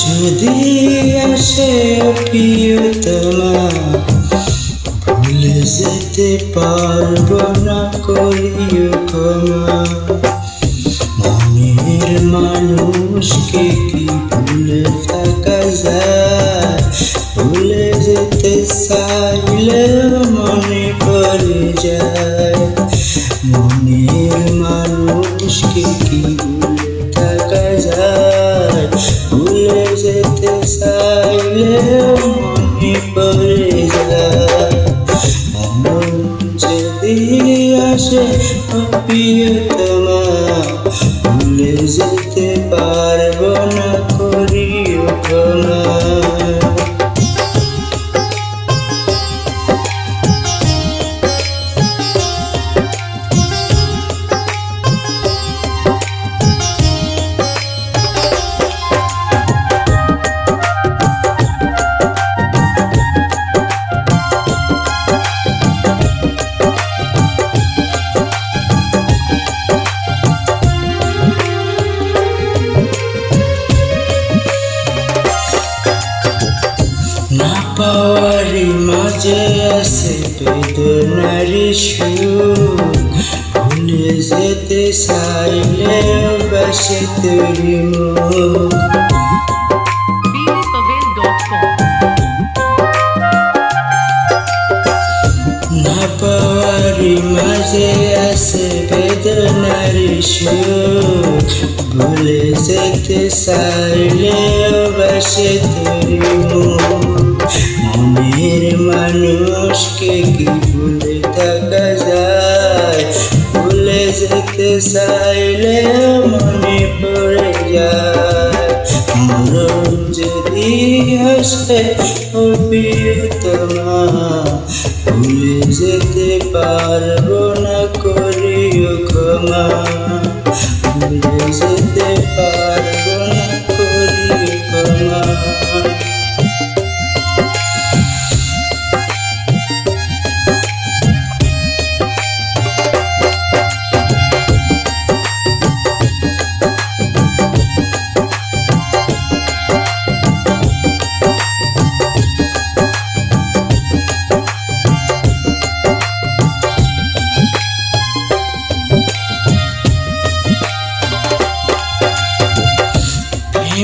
যদি আসে প্রিয় যেতে পারব না করিও ক্ষমা। মনের মানুষকে কি ভুলে থাকা যায়? ভুলে যেতে চাইলে মনে পড়ে যায়। মনের মানুষকে কি ভুলে থাকা যায়? ভুলে যেতে চাইলে মনে পড়ে আসে প্রিয়তমা ভুলে যেতে পারব মাঝে আছে বেদনারি ভুলে যেতে চাইলে বাসে তৈরি না পাওয়ারি মাঝে আছে বেদনারি ভুলে যেতে চাইলে বাসে তৈরি মনের মানুষকে কি ভুলে থাকা যায়? ভুলে যেতে চাইলে মনে পড়ে যায়। মন যদি আসে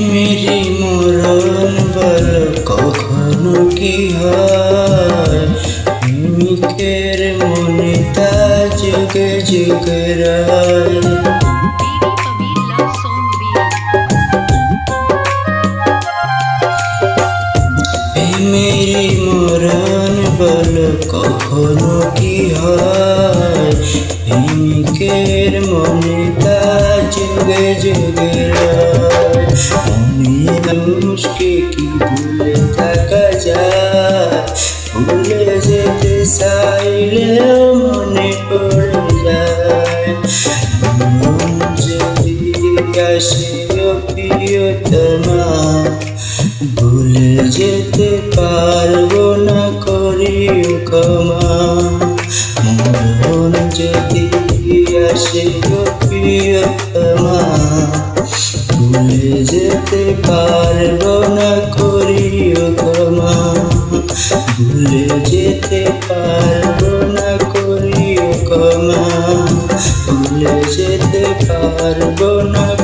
মেরি মরণ বল, কখনো কি হয়? প্রেমিকের মনে তা যুগে যুগে রায়। মেরি মরণ বল, কখনো কি হয়? প্রেমিকের মনে তা যুগে যুগে রায়। আসে প্রিয়তমা। ভুলে যেতে পারব না, করিও ক্ষমা। মরণ যদি আসে প্রিয়তমা। ভুলে যেতে পারব না, করিও ক্ষমা। ভুলে যেতে পারব না, করিও ক্ষমা। ভুলে যেতে পারব না